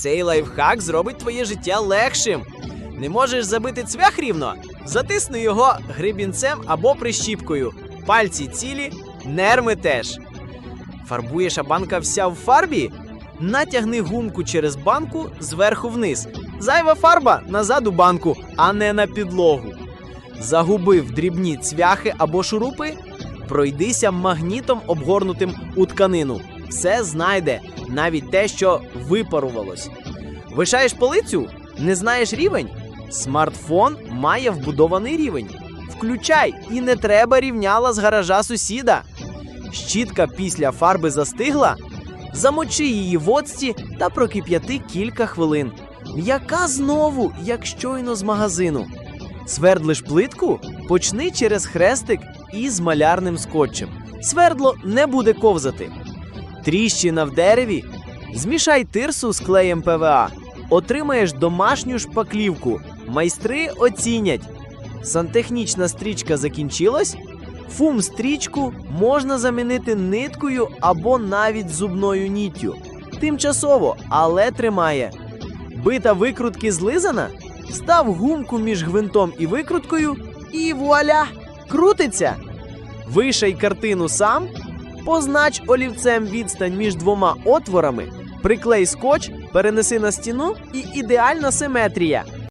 Цей лайфхак зробить твоє життя легшим. Не можеш забити цвях рівно? Затисни його грибінцем або прищіпкою. Пальці цілі, нерми теж. Фарбуєш а банка вся в фарбі? Натягни гумку через банку зверху вниз. Зайва фарба назад у банку, а не на підлогу. Загубив дрібні цвяхи або шурупи? Пройдися магнітом, обгорнутим у тканину. Все знайде, навіть те, що випарувалось. Вишаєш полицю? Не знаєш рівень? Смартфон має вбудований рівень. Включай і не треба рівняла з гаража сусіда. Щітка після фарби застигла. Замочи її в оцті та прокип'яти кілька хвилин. М'яка знову, як щойно з магазину. Свердлиш плитку, почни через хрестик із малярним скотчем. Свердло не буде ковзати. Тріщина в дереві. Змішай тирсу з клеєм ПВА. Отримаєш домашню шпаклівку. Майстри оцінять. Сантехнічна стрічка закінчилась. Фум стрічку можна замінити ниткою або навіть зубною ніттю. Тимчасово, але тримає. Бита викрутки злизана? Став гумку між гвинтом і викруткою, і вуаля! Крутиться! Вишай картину сам, познач олівцем відстань між двома отворами, приклей скотч, перенеси на стіну і ідеальна симетрія.